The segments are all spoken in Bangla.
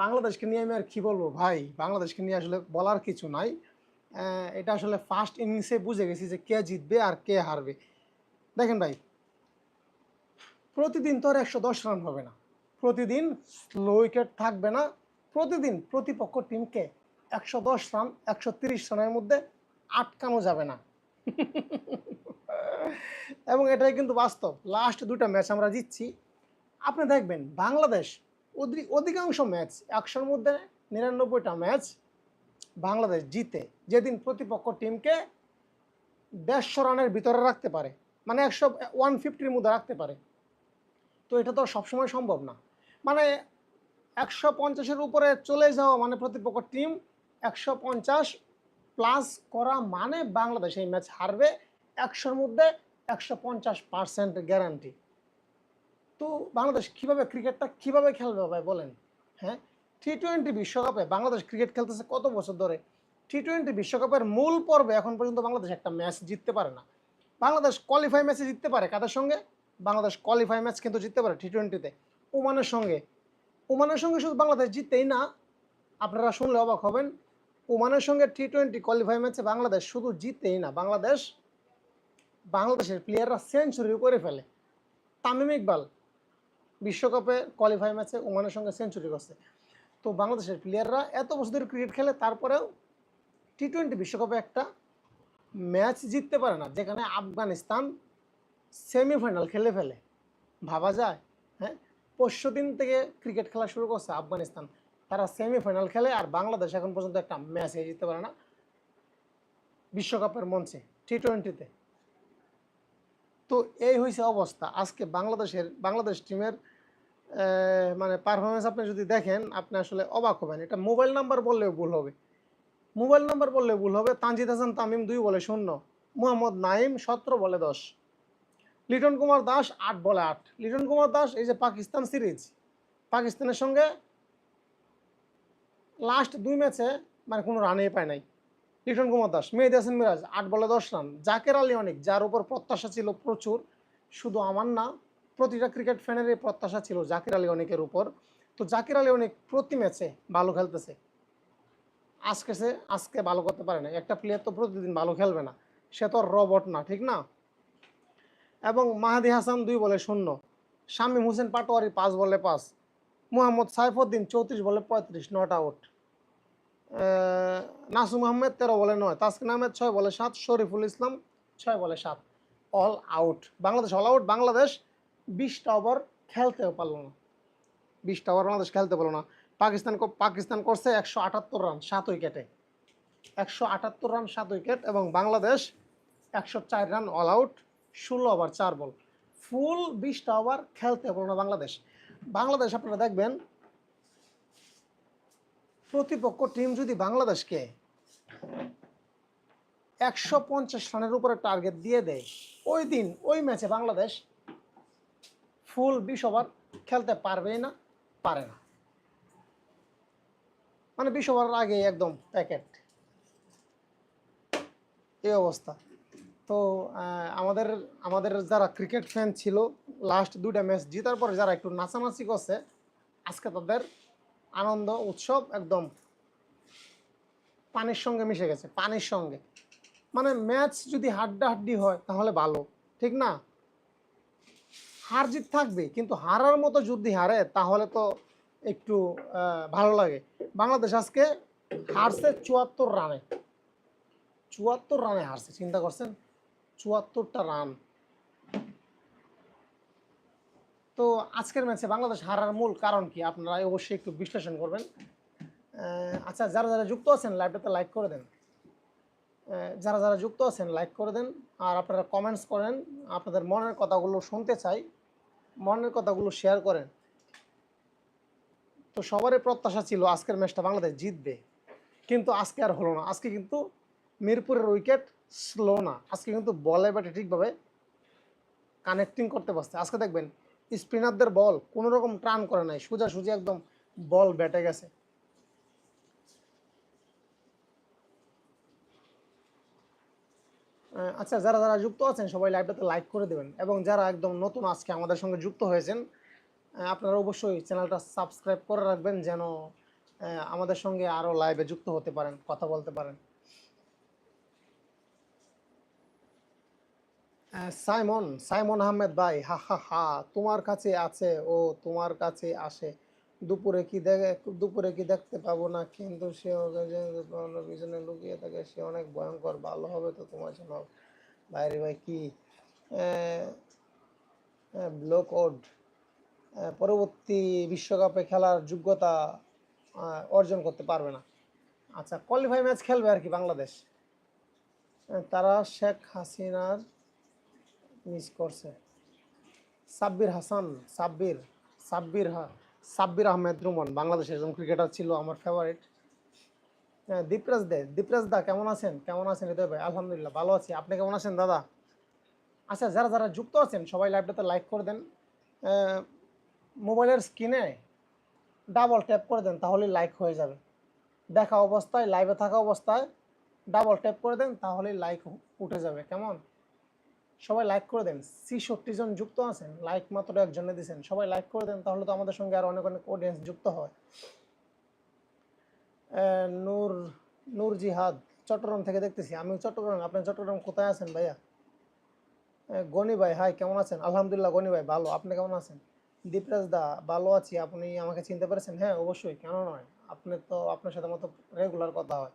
বাংলাদেশকে নিয়ে আমি আর কি বলব ভাই? বাংলাদেশকে নিয়ে আসলে বলার কিছু নাই। এটা আসলে ফার্স্ট ইনিংসে বুঝে গেছি যে কে জিতবে আর কে হারবে। দেখেন ভাই, প্রতিদিন তো আর একশো দশ রান হবে না। প্রতিদিন স্লো উইকেট থাকবে না। প্রতিদিন প্রতিপক্ষ টিমকে একশো দশ রান একশো তিরিশ রানের মধ্যে আটকানো যাবে না। এবং এটাই কিন্তু বাস্তব। লাস্ট দুটো ম্যাচ আমরা জিতছি। আপনি দেখবেন, বাংলাদেশ অধিকাংশ ম্যাচ একশোর মধ্যে নিরানব্বইটা ম্যাচ বাংলাদেশ জিতে। যেদিন প্রতিপক্ষ টিমকে দেড়শো রানের ভিতরে রাখতে পারে মানে একশো, ওয়ান ফিফটির মধ্যে রাখতে পারে। তো এটা তো সবসময় সম্ভব না। মানে একশো পঞ্চাশের উপরে চলে যাওয়া মানে প্রতিপক্ষ টিম একশো পঞ্চাশ প্লাস করা মানে বাংলাদেশ এই ম্যাচ হারবে একশোর মধ্যে একশো পঞ্চাশ পার্সেন্ট গ্যারান্টি। তো বাংলাদেশ কীভাবে ক্রিকেটটা কীভাবে খেলবে ভাই, বলেন। হ্যাঁ? টি টোয়েন্টি বিশ্বকাপে বাংলাদেশ ক্রিকেট খেলতেছে কত বছর ধরে? টি টোয়েন্টি বিশ্বকাপের মূল পর্বে এখন পর্যন্ত বাংলাদেশ একটা ম্যাচ জিততে পারে না। বাংলাদেশ কোয়ালিফাই ম্যাচে জিততে পারে কাদের সঙ্গে? বাংলাদেশ কোয়ালিফাই ম্যাচ কিন্তু জিততে পারে টি টোয়েন্টিতে ওমানের সঙ্গে। ওমানের সঙ্গে শুধু বাংলাদেশ জিততেই না, আপনারা শুনলে অবাক হবেন, ওমানের সঙ্গে টি টোয়েন্টি কোয়ালিফাই ম্যাচে বাংলাদেশ শুধু জিততেই না, বাংলাদেশ, বাংলাদেশের প্লেয়াররা সেঞ্চুরি করে ফেলে। তামিম ইকবাল বিশ্বকাপে কোয়ালিফাই ম্যাচে ওমানের সঙ্গে সেঞ্চুরি করছে তো বাংলাদেশের প্লেয়াররা এত বছর ধরে ক্রিকেট খেলে, তারপরেও টি টোয়েন্টি বিশ্বকাপে একটা ম্যাচ জিততে পারে না, যেখানে আফগানিস্তান সেমিফাইনাল খেলে ফেলে। ভাবা যায় হ্যাঁ? পরশু দিন থেকে ক্রিকেট খেলা শুরু করছে আফগানিস্তান। তারা সেমিফাইনাল খেলে আর বাংলাদেশ এখন পর্যন্ত একটা ম্যাচ জিততে পারে না বিশ্বকাপের মঞ্চে টি টোয়েন্টিতে তো। এই হয়েছে অবস্থা। আজকে বাংলাদেশের, বাংলাদেশ টিমের মানে পারফরমেন্স আপনি যদি দেখেন, আপনি আসলে অবাক হবেন। এটা মোবাইল নাম্বার বললেও ভুল হবে। মোবাইল নাম্বার বললেও ভুল হবে। তানজিদ হাসান তামিম দুই বলে শূন্য, মোহাম্মদ নাইম সতেরো বলে দশ, লিটন কুমার দাস আট বলে আট। লিটন কুমার দাস এই যে পাকিস্তান সিরিজ, পাকিস্তানের সঙ্গে লাস্ট দুই ম্যাচে মানে কোনো রানেই পায় নাই। লিটন কুমার দাস, মেহেদি হাসান মিরাজ আট বলে দশ রান। জাকের আলী অনেক, যার উপর প্রত্যাশা ছিল প্রচুর, শুধু আমার না প্রতিটা ক্রিকেট ফ্যানেরই প্রত্যাশা ছিল জাকির আলী অনেকের উপর। তো জাকির আলী অনেক প্রতি ম্যাচে ভালো খেলতেছে। আজকে সে, আজকে ভালো করতে পারে না একটা প্লেয়ার তো প্রতিদিন ভালো খেলবে না। সে তো রবট না, ঠিক না? এবং মাহাদি হাসান দুই বলে শূন্য। শামীম হোসেন পাটোয়ারি পাঁচ বলে পাঁচ। মোহাম্মদ সাইফুদ্দিন চৌত্রিশ বলে পঁয়ত্রিশ, নট আউট। নাসুম আহমেদ তেরো বলে নয়। তাসকিন আহমেদ ছয় বলে সাত। শরীফুল ইসলাম ছয় বলে সাত। All out. Bangladesh, all out Bangladesh. বিশটা ওভার খেলতেও পারল না। বিশটা ওভার বাংলাদেশ খেলতে পারল না। পাকিস্তান পাকিস্তান করছে একশো আটাত্তর রান সাত উইকেটে। একশো আটাত্তর রান, সাত উইকেট এবং বাংলাদেশ একশো চার রান অল আউট ষোলো ওভার, চার বল। ফুল বিশটা ওভার খেলতে পারল না বাংলাদেশ। বাংলাদেশ আপনারা দেখবেন, প্রতিপক্ষ টিম যদি বাংলাদেশকে একশো পঞ্চাশ রানের উপরে টার্গেট দিয়ে দেয়, ওই দিন, ওই ম্যাচে বাংলাদেশ ফুল বিশ ওভার খেলতে পারবেই না, পারে না। মানে বিশ ওভারের আগে একদম প্যাকেট। এই অবস্থা। তো আমাদের আমাদের যারা ক্রিকেট ফ্যান ছিল লাস্ট দুইটা ম্যাচ জিতার পরে যারা একটু নাচানাচি করছে, আজকে তাদের আনন্দ, উৎসব একদম পানির সঙ্গে মিশে গেছে, পানির সঙ্গে। মানে ম্যাচ যদি হাড্ডাহাড্ডি হয়, তাহলে ভালো, ঠিক না? হার জিত থাকবে, কিন্তু হারার মতো যদি হারে, তাহলে তো একটু ভালো লাগে। বাংলাদেশ আজকে হারছে চুয়াত্তর রানে। চুয়াত্তর রানে হারছে, চিন্তা করছেন? চুয়াত্তরটা রান। তো আজকের ম্যাচে বাংলাদেশ হারার মূল কারণ কি? আপনারা অবশ্যই একটু বিশ্লেষণ করবেন। আচ্ছা যারা যারা যুক্ত আছেন, লাইভটাতে লাইক করে দেন। যারা যারা যুক্ত আছেন, লাইক করে দেন। আর আপনারা কমেন্টস করেন। আপনাদের মনের কথাগুলো শুনতে চাই। মনের কথাগুলো শেয়ার করেন। তো সবারই প্রত্যাশা ছিল আজকের ম্যাচটা বাংলাদেশ জিতবে। কিন্তু আজকে আর হলো না। আজকে কিন্তু মিরপুরের উইকেট স্লো না। আজকে কিন্তু বলে ব্যাটে ঠিকভাবে কানেক্টিং করতে পারছে। আজকে দেখবেন স্পিনারদের বল কোনো রকম টার্ন করে নাই। সোজা একদম বল ব্যাটে গেছে। আচ্ছা যারা যারা যুক্ত আছেন, সবাই লাইভটাতে লাইক করে দেবেন। এবং যারা একদম নতুন আজকে আমাদের সঙ্গে যুক্ত হয়েছেন আপনারা অবশ্যই চ্যানেলটা সাবস্ক্রাইব করে রাখবেন যেন আমাদের সঙ্গে আরও লাইভে যুক্ত হতে পারেন, কথা বলতে পারেন। সাইমন সাইমন আহমেদ ভাই, হা হা হা, তোমার কাছে আছে, ও তোমার কাছে আসে। দুপুরে কি দেখে, দুপুরে কি দেখতে পাবো না? কিন্তু সে পিছনে লুকিয়ে থাকে, সে অনেক ভয়ঙ্কর, ভালো হবে তো তোমার জন্য। বাইরে ভাই কি? ব্লক পরবর্তী বিশ্বকাপে খেলার যোগ্যতা অর্জন করতে পারবে না। আচ্ছা কোয়ালিফাই ম্যাচ খেলবে আর কি বাংলাদেশ? তারা শেখ হাসিনার মিস করছে। সাব্বির হাসান, সাব্বির সাব্বির হা- সাব্বির আহমেদ রুমন, বাংলাদেশের একজন ক্রিকেটার ছিল আমার ফেভারিট দীপরাজ দে, দীপরাজ দা, কেমন আছেন? কেমন আছেন হৃদয় ভাই? আলহামদুলিল্লাহ, ভালো আছি। আপনি কেমন আছেন দাদা? আচ্ছা যারা যারা যুক্ত আছেন, সবাই লাইভটাতে লাইক করে দেন। মোবাইলের স্ক্রিনে ডাবল ট্যাপ করে দেন তাহলে লাইক হয়ে যাবে। দেখা অবস্থায় লাইভে থাকা অবস্থায় ডাবল ট্যাপ করে দেন তাহলে লাইক উঠে যাবে। কেমন? সবাই লাইক করে দেন। ছিষট্টি জন যুক্ত আছেন লাইক মাত্র একজনে দিয়েছেন সবাই লাইক করে দেন, তাহলে তো আমাদের সঙ্গে আর অনেক অনেক অডিয়েন্স যুক্ত হয়। নূর নূর জিহাদ, চট্টগ্রাম থেকে দেখতেছি। আমি চট্টগ্রাম, আপনি চট্টগ্রাম কোথায় আছেন ভাইয়া? গনি ভাই হাই কেমন আছেন? আলহামদুলিল্লাহ, গনি ভাই, ভালো। আপনি কেমন আছেন? দীপরাজ দা, ভালো আছি। আপনি আমাকে চিনতে পেরেছেন? হ্যাঁ অবশ্যই, কেন নয়? আপনি তো আপনার সাথে মতো রেগুলার কথা হয়।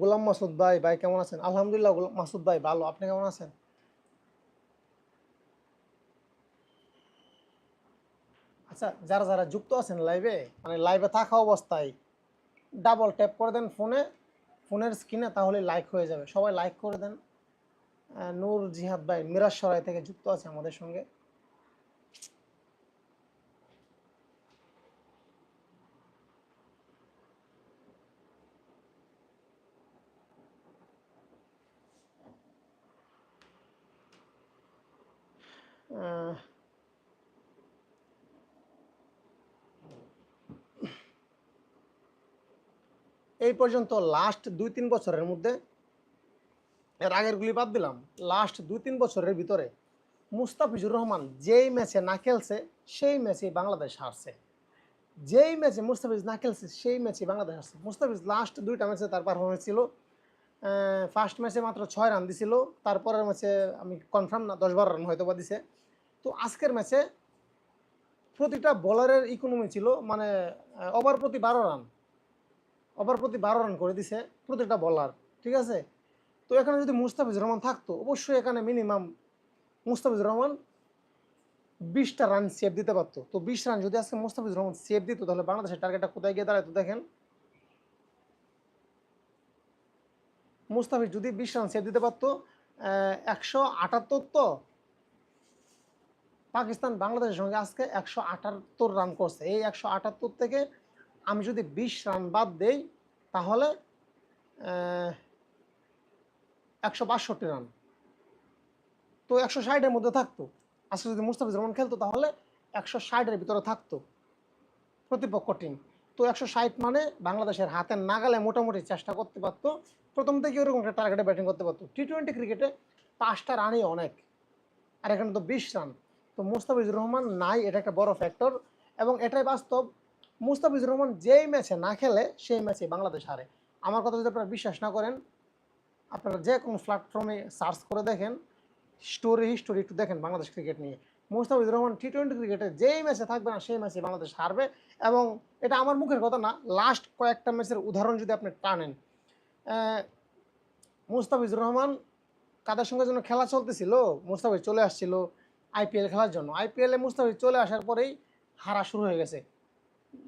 গোলাম মাসুদ ভাই ভাই কেমন আছেন? আলহামদুলিল্লাহ, গোলাম মাসুদ ভাই ভালো। আপনি কেমন আছেন? আচ্ছা যারা যারা যুক্ত আছেন লাইভে মানে লাইভে থাকা অবস্থায় ডাবল ট্যাপ করে দেন ফোনে ফোনের স্ক্রিনে তাহলে লাইক হয়ে যাবে। সবাই লাইক করে দেন। নূর জিহাদ ভাই, মিরাজ সরাই থেকে যুক্ত আছে আমাদের সঙ্গে। এই পর্যন্ত লাস্ট দুই, তিন বছরের মধ্যে, এর আগেরগুলি বাদ দিলাম লাস্ট দুই, তিন বছরের ভিতরে মুস্তাফিজুর রহমান যেই ম্যাচে না খেলছে, সেই ম্যাচে বাংলাদেশ হারছে। যেই ম্যাচে মুস্তাফিজ না খেলছে, সেই ম্যাচে বাংলাদেশ হারছে। মুস্তাফিজ লাস্ট দুইটা ম্যাচে তার পারফরমেন্স ছিল ফার্স্ট ম্যাচে মাত্র ছয় রান দিছিল, তারপরের ম্যাচে আমি কনফার্ম না, দশ, বারো রান হয়তো বা দিছে। তো আজকের ম্যাচে প্রতিটা বলারের ইকোনমি ছিল মানে ওভার প্রতি বারো রান। ওভার প্রতি বারো রান করে দিছে প্রতিটা বলার ঠিক আছে? তো এখানে যদি মুস্তাফিজুর রহমান থাকতো, অবশ্যই এখানে মিনিমাম মুস্তাফিজুর রহমান বিশটা রান সেভ দিতে পারতো। তো বিশ রান যদি আজকে মুস্তাফিজুর রহমান সেভ দিত, তাহলে বাংলাদেশের টার্গেটটা কোথায় গিয়ে দাঁড়ায়? তো দেখেন, মুস্তাফিজ যদি বিশ রান সেভ দিতে পারতো একশো আটাত্তর তো পাকিস্তান বাংলাদেশের সঙ্গে আজকে একশো আটাত্তর রান করছে। এই একশো আটাত্তর থেকে আমি যদি বিশ রান বাদ দেই, তাহলে একশো বাষট্টি রান। তো একশো ষাটের মধ্যে থাকতো। আজকে যদি মুস্তাফিজ রহমান খেলতো, তাহলে একশো ষাটের ভিতরে থাকতো প্রতিপক্ষ টিম তো একশো ষাট মানে বাংলাদেশের হাতের নাগালে মোটামুটি চেষ্টা করতে পারতো। প্রথম থেকে ওরকম একটা টার্গেটে ব্যাটিং করতে পারতো। টি টোয়েন্টি ক্রিকেটে পাঁচটা রানই অনেক। আর এখানে তো বিশ রান। তো মুস্তাফিজুর রহমান নাই, এটা একটা বড় ফ্যাক্টর এবং এটাই বাস্তব মুস্তাফিজুর রহমান যেই ম্যাচে না খেলে, সেই ম্যাচে বাংলাদেশ হারে। আমার কথা যদি আপনারা বিশ্বাস না করেন, আপনারা যে কোনো প্ল্যাটফর্মে সার্চ করে দেখেন স্টোরি হিস্টোরি একটু দেখেন বাংলাদেশ ক্রিকেট নিয়ে। মুস্তাফিজুর রহমান টি টোয়েন্টি ক্রিকেটে যেই ম্যাচে থাকবে না, সেই ম্যাচে বাংলাদেশ হারবে এবং এটা আমার মুখের কথা না লাস্ট কয়েকটা ম্যাচের উদাহরণ যদি আপনি টানেন। মুস্তাফিজুর রহমান কাদের সঙ্গে যেন খেলা চলতেছিল? মুস্তাফিজ চলে আসছিল আইপিএল খেলার জন্য। আইপিএলে মুস্তাফিজ চলে আসার পরেই হারা শুরু হয়ে গেছে।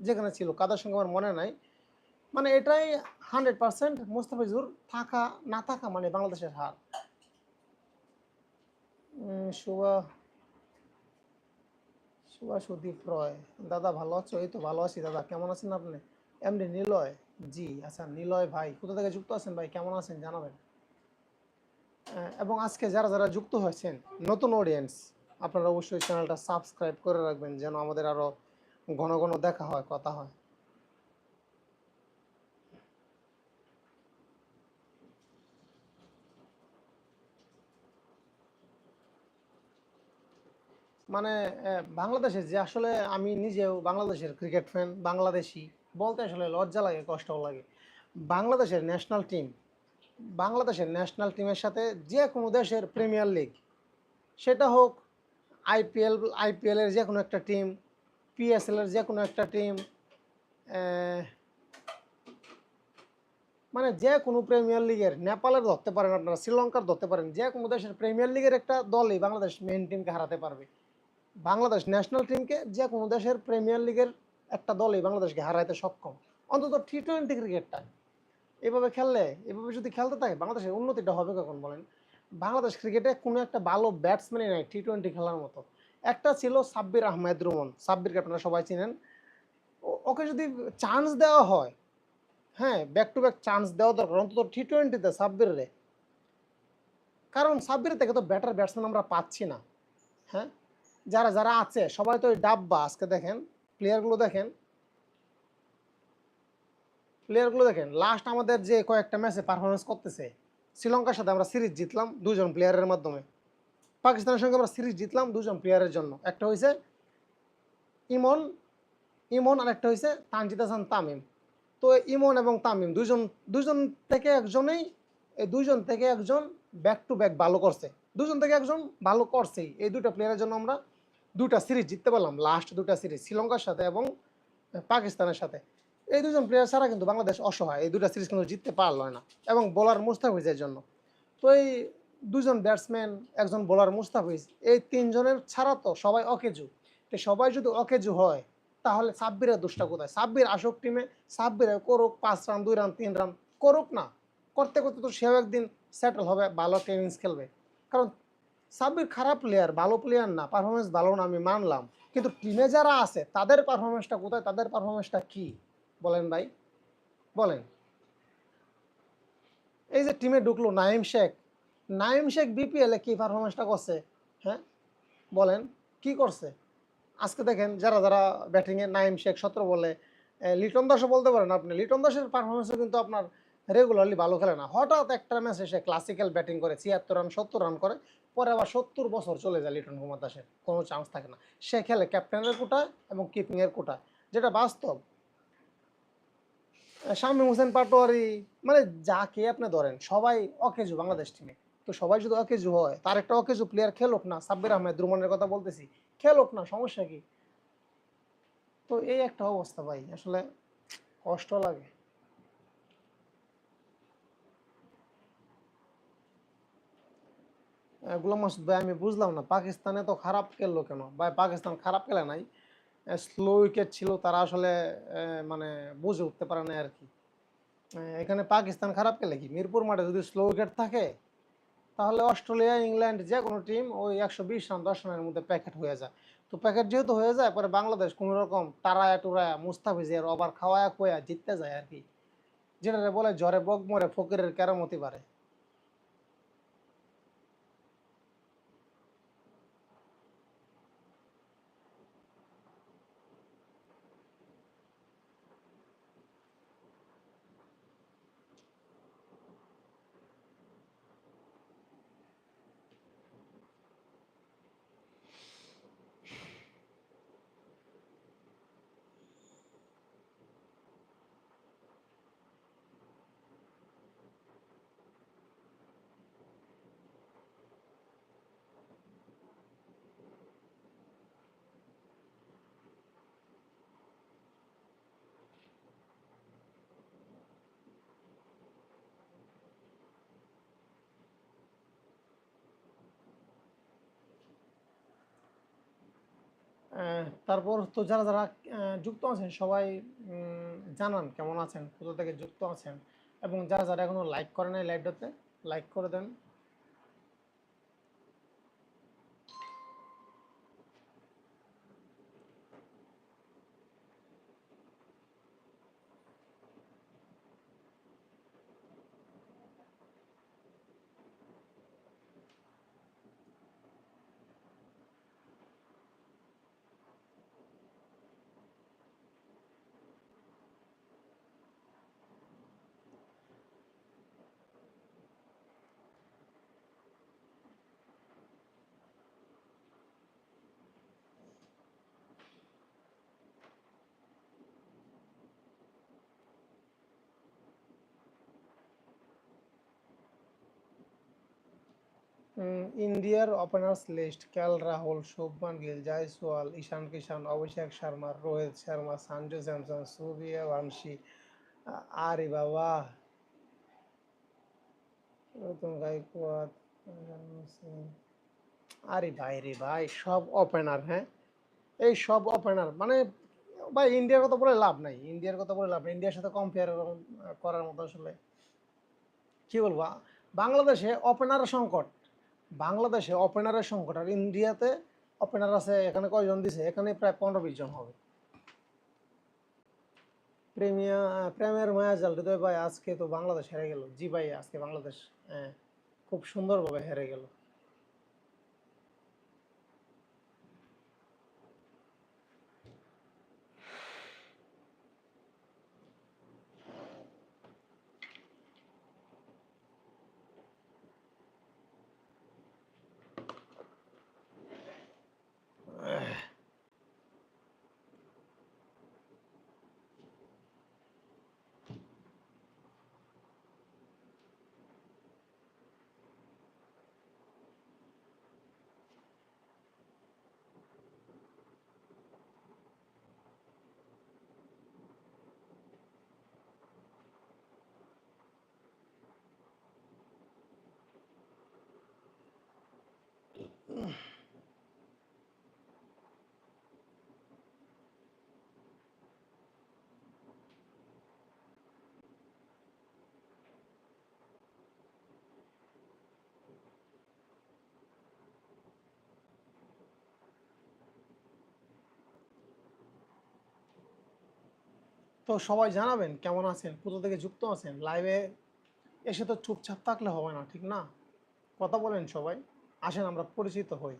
যেখানে ছিল, কাদের সঙ্গে আমার মনে নাই। মানে এটাই হান্ড্রেড পার্সেন্ট মুস্তাফিজুর থাকা, না থাকা মানে বাংলাদেশের হার। শুভা সুদীপ রয়, দাদা ভালো আছো? এই তো ভালো আছি দাদা, কেমন আছেন আপনি? এমনি নিলয়, জি আচ্ছা নিলয় ভাই, কোথা থেকে যুক্ত আছেন ভাই? কেমন আছেন? জানাবেন। এবং আজকে যারা যারা যুক্ত হয়েছেন, নতুন অডিয়েন্স আপনারা অবশ্যই চ্যানেলটা সাবস্ক্রাইব করে রাখবেন, যেন আমাদের আরও ঘন ঘন দেখা হয় কথা হয়। মানে আহ, বাংলাদেশে যে আসলে আমি নিজেও বাংলাদেশের ক্রিকেট ফ্যান বাংলাদেশি বলতে আসলে লজ্জা লাগে কষ্টও লাগে। বাংলাদেশের ন্যাশনাল টিম বাংলাদেশের ন্যাশনাল টিমের সাথে যে কোনো দেশের প্রিমিয়ার লিগ সেটা হোক আইপিএল আইপিএলের যে কোনো একটা টিম পিএসএলের যে কোনো একটা টিম মানে যে কোনো প্রিমিয়ার লিগের নেপালের ধরতে পারেন আপনারা শ্রীলঙ্কার ধরতে পারেন যে কোনো দেশের প্রিমিয়ার লিগের একটা দলই বাংলাদেশ মেন টিমকে হারাতে পারবে। বাংলাদেশ ন্যাশনাল টিমকে যে কোনো দেশের প্রিমিয়ার লিগের একটা দলই বাংলাদেশকে হারাইতে সক্ষম। অন্তত টি টোয়েন্টি ক্রিকেটটা এভাবে খেললে, এভাবে যদি খেলতে থাকে, বাংলাদেশের উন্নতিটা হবে কখন বলেন? বাংলাদেশ ক্রিকেটে কোনো একটা ভালো ব্যাটসম্যানই নাই টি টোয়েন্টি খেলার মতো। একটা ছিল সাব্বির আহমেদ রুমন, সাব্বিরকে আপনারা সবাই চিনেন। ওকে যদি চান্স দেওয়া হয় হ্যাঁ ব্যাক টু ব্যাক চান্স দেওয়া দরকার, অন্তত টি টোয়েন্টিতে সাব্বিরে কারণ সাব্বির থেকে তো ব্যাটার ব্যাটসম্যান আমরা পাচ্ছি না হ্যাঁ? যারা যারা আছে, সবাই তো ওই ডাব্বা, আজকে দেখেন প্লেয়ারগুলো দেখেন। প্লেয়ারগুলো দেখেন লাস্ট আমাদের যে কয়েকটা ম্যাচে পারফরমেন্স করতেছে, শ্রীলঙ্কার সাথে আমরা সিরিজ জিতলাম, দুজন প্লেয়ারের মাধ্যমে। পাকিস্তানের সঙ্গে আমরা সিরিজ জিতলাম দুজন প্লেয়ারের জন্য। একটা হয়েছে ইমন ইমন আর একটা হয়েছে তানজিদ হাসান তামিম। তো ইমন এবং তামিম দুজন দুজন থেকে একজনেই, এই দুইজন থেকে একজন ব্যাক টু ব্যাক ভালো করছে। দুজন থেকে একজন ভালো করছেই। এই দুটো প্লেয়ারের জন্য আমরা দুটা সিরিজ জিততে পারলাম লাস্ট দুটা সিরিজ, শ্রীলঙ্কার সাথে এবং পাকিস্তানের সাথে। এই দুজন প্লেয়ার ছাড়া কিন্তু বাংলাদেশ অসহায়। এই দুটা সিরিজ কিন্তু জিততে পারল না এবং বোলার মুস্তাফিজের জন্য। তো এই দুজন ব্যাটসম্যান, একজন বোলার মুস্তাফিজ, এই তিনজনের ছাড়া তো সবাই অকেজু। তো সবাই যদি অকেজু হয়, তাহলে সাব্বিরের দুষ্টা কোথায়? সাব্বির আসক টিমে সাব্বিরে করুক, পাঁচ রান, দুই রান, তিন রান, করুক না। করতে করতে তো সেও একদিন সেটেল হবে, ভালো একটা ইনিংস খেলবে। কারণ সাব্বির খারাপ প্লেয়ার ভালো প্লেয়ার না পারফরমেন্স ভালো না, আমি মানলাম। কিন্তু টিমে যারা আছে, তাদের পারফরমেন্সটা কোথায়? তাদের পারফরমেন্সটা কি? বলেন ভাই। বলেন। এই যে টিমে ঢুকলো নাইম শেখ নাইম শেখ বিপিএলে কি পারফরমেন্সটা করছে? হ্যাঁ? বলেন, কি করছে? আজকে দেখেন যারা যারা ব্যাটিংয়ে নাইম শেখ সতেরো বলে লিটন দাসও বলতে পারেন আপনি, লিটন দাসের পারফরমেন্সও কিন্তু আপনার রেগুলারলি ভালো খেলে না। হঠাৎ একটা ম্যাচে সে ক্লাসিক্যাল ব্যাটিং করে, ছিয়াত্তর রান সত্তর রান করে, পরে আবার সত্তর বছর চলে যায় লিটন কুমার দাসের, কোনো চান্স থাকে না। সে খেলে ক্যাপ্টেনের কোটা এবং কিপিংয়ের কোটা যেটা বাস্তব। শামীম হোসেন পাটোয়ারি মানে যাকে আপনি ধরেন, সবাই অকেজু বাংলাদেশ টিমে তো সবাই যদি অকেজু হয়। তার একটা অকেজু প্লেয়ার খেলোক না, সাব্বির আহমেদ, রুমানের কথা বলতেছি, খেলোক না, সমস্যা কি? তো এই একটা অবস্থা ভাই, আসলে কষ্ট লাগে। গোলাম মাসুদ ভাই, আমি বুঝলাম না, পাকিস্তানে তো খারাপ খেললো কেন? ভাই, পাকিস্তান খারাপ খেলে নাই। স্লো উইকেট ছিল, তারা আসলে মানে বুঝে উঠতে পারে না আর কি। এখানে পাকিস্তান খারাপ খেলে কি? মিরপুর মাঠে যদি স্লো উইকেট থাকে তাহলে অস্ট্রেলিয়া, ইংল্যান্ড যে কোনো টিম ওই একশো বিশ রান, দশ রানের মধ্যে প্যাকেট হয়ে যায়। তো প্যাকেট যেহেতু হয়ে যায়, পরে বাংলাদেশ কোনো রকম তারায়া টুরায়া মুস্তাফিজের ওভার খাওয়া খোয়া জিততে যায় আর কি। যেটা বলে জ্বরে বক মরে ফকিরের কেরামতি পারে তারপর তো যারা যারা যুক্ত আছেন, সবাই জানান কেমন আছেন, কোথা থেকে যুক্ত আছেন, এবং যারা যারা এখনও লাইক করে নাই লাইভটাতে লাইক করে দেন। ইন্ডিয়ার openers list KL Rahul, Shubman Gill, Jaiswal, Ishan Kishan, Abhishek Sharma, Rohit Sharma Sanju Samson Suryavanshi আরে বাবা। আরে ভাই রে ভাই, সব ওপেনার হ্যাঁ? এই সব ওপেনার মানে ভাই ইন্ডিয়ার কথা বলে লাভ নাই, ইন্ডিয়ার কথা বলে লাভ নাই, ইন্ডিয়ার সাথে কম্পেয়ার করার মতো আসলে। কি বলব বাংলাদেশে ওপেনারের সংকট। বাংলাদেশে ওপেনারের সংকট আর ইন্ডিয়াতে ওপেনার আছে এখানে কয়জন দিছে? এখানে প্রায় পনেরো বিশ জন হবে। প্রেমিয়া প্রেমের মায়া জাল হৃদয় ভাই আজকে তো বাংলাদেশ হেরে গেল। জি ভাই আজকে বাংলাদেশ হ্যাঁ, খুব সুন্দরভাবে হেরে গেল। তো সবাই জানাবেন কেমন আছেন কোথা থেকে যুক্ত আছেন? লাইভে এসে তো চুপচাপ থাকলে হবে না ঠিক না? কথা বলেন সবাই আসেন আমরা পরিচিত হই।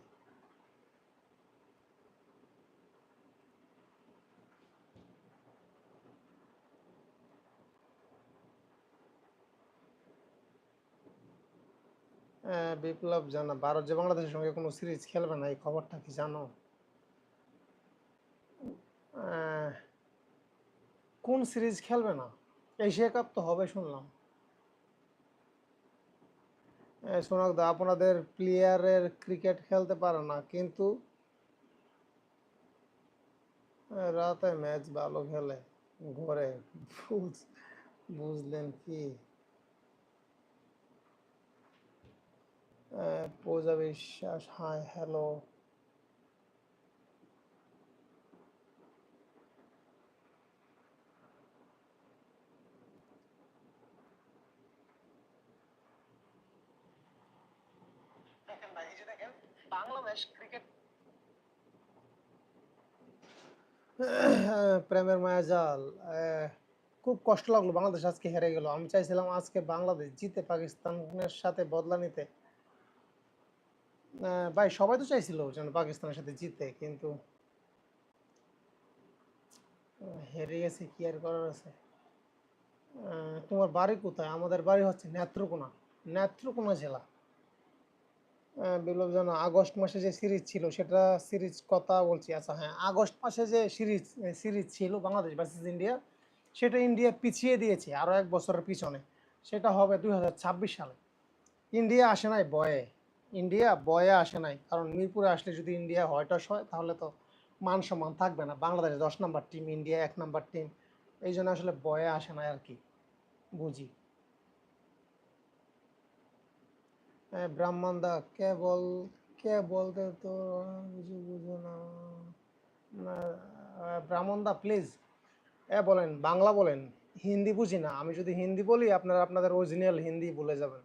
আহ, বিপ্লব জানা ভারত যে বাংলাদেশের সঙ্গে কোনো সিরিজ খেলবে না এই খবরটা কি জানো? কোন সিরিজ খেলবে না? এশিয়া কাপ তো হবে শুনলাম। সোনাক দা আপনাদের প্লেয়ারের ক্রিকেট খেলতে পারে না, কিন্তু রাতে ম্যাচ ভালো খেলে, ঘরে বুঝলেন কি? পূজা বিশ্বাস হাই হ্যালো দেখেন ভাই এই যে দেখেন বাংলাদেশ ক্রিকেট প্রেমের মায়াজাল খুব কষ্ট লাগল বাংলাদেশ আজকে হেরে গেল। আমি চাইছিলাম আজকে বাংলাদেশ জিতে, পাকিস্তানের সাথে বদলা নিতে। ভাই, সবাই তো চাইছিল যেন পাকিস্তানের সাথে জিতে, কিন্তু হেরে গেছে, কি আর করার আছে? তোমার বাড়ি কোথায়? আমাদের বাড়ি হচ্ছে নেত্রকোনা নেত্রকোনা জেলা। বিপ্লব জানো আগস্ট মাসে যে সিরিজ ছিল, সেটা সিরিজ কথা বলছি। আচ্ছা হ্যাঁ আগস্ট মাসে যে সিরিজ সিরিজ ছিল বাংলাদেশ ভার্সেস ইন্ডিয়া সেটা ইন্ডিয়া পিছিয়ে দিয়েছে আরও এক বছরের পিছনে। সেটা হবে দুই হাজার ছাব্বিশ সালে। ইন্ডিয়া আসে নাই বয়ে। ইন্ডিয়া বয়ে আসে নাই। কারণ মিরপুরে আসলে যদি ইন্ডিয়া হয়টস হয়, তাহলে তো মান সম্মান থাকবে না। বাংলাদেশ দশ নম্বর টিম ইন্ডিয়া এক নম্বর টিম এই জন্য আসলে বয়ে আসে নাই আর কি। বুঝি হ্যাঁ, ব্রাহ্মণদা, কে বল, কে বলতে তো কিছু বুঝো না। ব্রাহ্মণ দা ব্রাহ্মণদা প্লিজ এ বলেন, বাংলা বলেন। হিন্দি বুঝি না। আমি যদি হিন্দি বলি, আপনারা আপনাদের অরিজিনাল হিন্দি বলে যাবেন।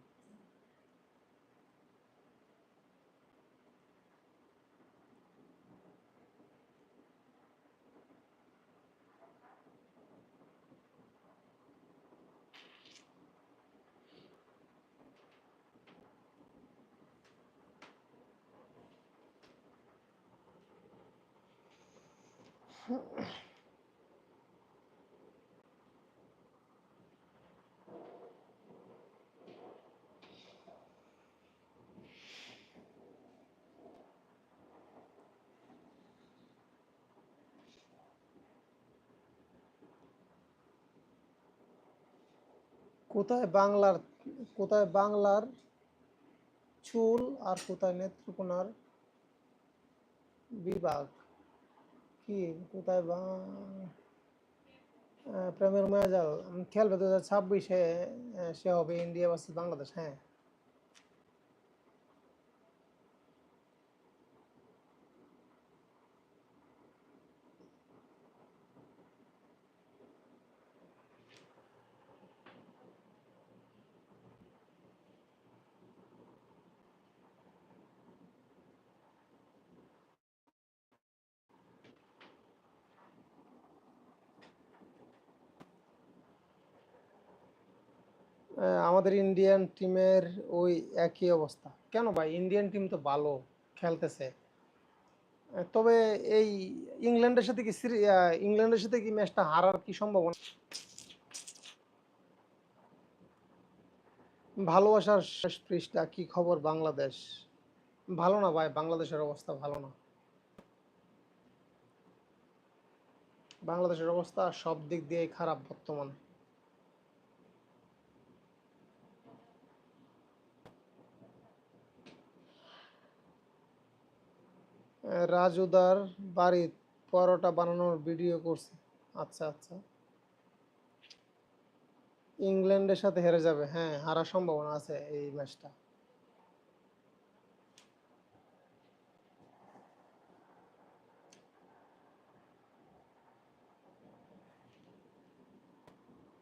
কোথায় বাংলার কোথায় বাংলার চুল আর কোথায় নেত্রকোনার বিভাগ? কি? কোথায় প্রেমের মেজাল খেলবে দু হাজার ছাব্বিশে সে হবে ইন্ডিয়া ভার্সেস বাংলাদেশ হ্যাঁ। আমাদের ইন্ডিয়ান টিমের ওই একই অবস্থা। কেন ভাই? ইন্ডিয়ান টিম তো ভালো, খেলতেছে। তবে এই ইংল্যান্ডের সাথে কি ইংল্যান্ডের সাথে কি ম্যাচটা হারার কি সম্ভাবনা? ভালোবাসার শেষ পৃষ্ঠা কি খবর বাংলাদেশ? ভালো না ভাই, বাংলাদেশের অবস্থা ভালো না। বাংলাদেশের অবস্থা সব দিক দিয়ে খারাপ বর্তমানে। রাজুদার বাড়ির পরোটা বানানোর ভিডিও করছে। আচ্ছা আচ্ছা। ইংল্যান্ডের সাথে হেরে যাবে। হ্যাঁ হারার সম্ভাবনা আছে এই ম্যাচটা।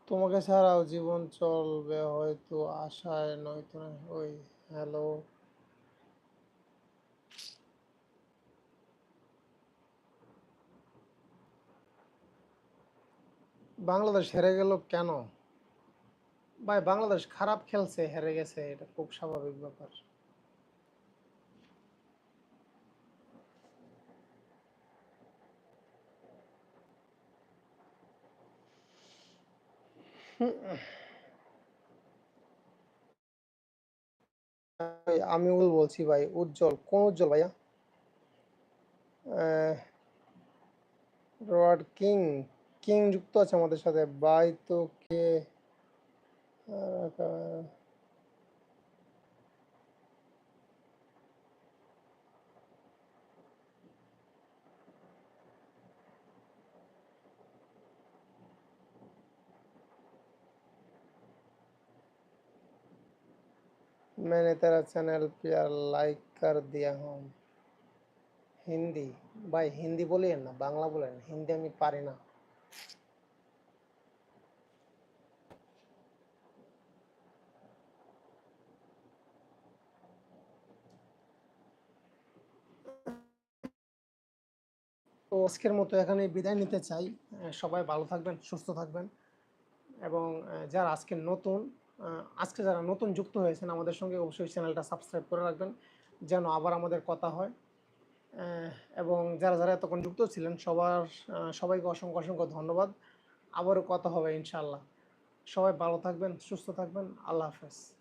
তোমাকে ছাড়াও জীবন চলবে হয়তো আশায়, নয়তো ওই, হ্যালো। বাংলাদেশ হেরে গেল কেন? ভাই, বাংলাদেশ খারাপ খেলছে, হেরে গেছে, এটা খুব স্বাভাবিক ব্যাপার। আমি আমিউল বলছি, ভাই, উজ্জ্বল, কোন উজ্জ্বল ভাইয়া? রড কিং কিং যুক্ত আছে আমাদের সাথে ভাই তো কে আহ, मैंने तेरा चैनल पे लाइक कर दिया हूँ হিন্দি ভাই হিন্দি বলিয়েন না বাংলা বলেন হিন্দি আমি পারি না তো আজকের মতো এখানে বিদায় নিতে চাই। সবাই ভালো থাকবেন, সুস্থ থাকবেন এবং যারা আজকে নতুন আজকে যারা নতুন যুক্ত হয়েছেন আমাদের সঙ্গে অবশ্যই চ্যানেলটা সাবস্ক্রাইব করে রাখবেন যেন আবার আমাদের কথা হয়। এবং যারা যারা এতক্ষণ যুক্ত ছিলেন, সবার সবাইকে অসংখ্য অসংখ্য ধন্যবাদ। আবারও কথা হবে ইনশাল্লাহ সবাই ভালো থাকবেন, সুস্থ থাকবেন। আল্লাহ হাফেজ।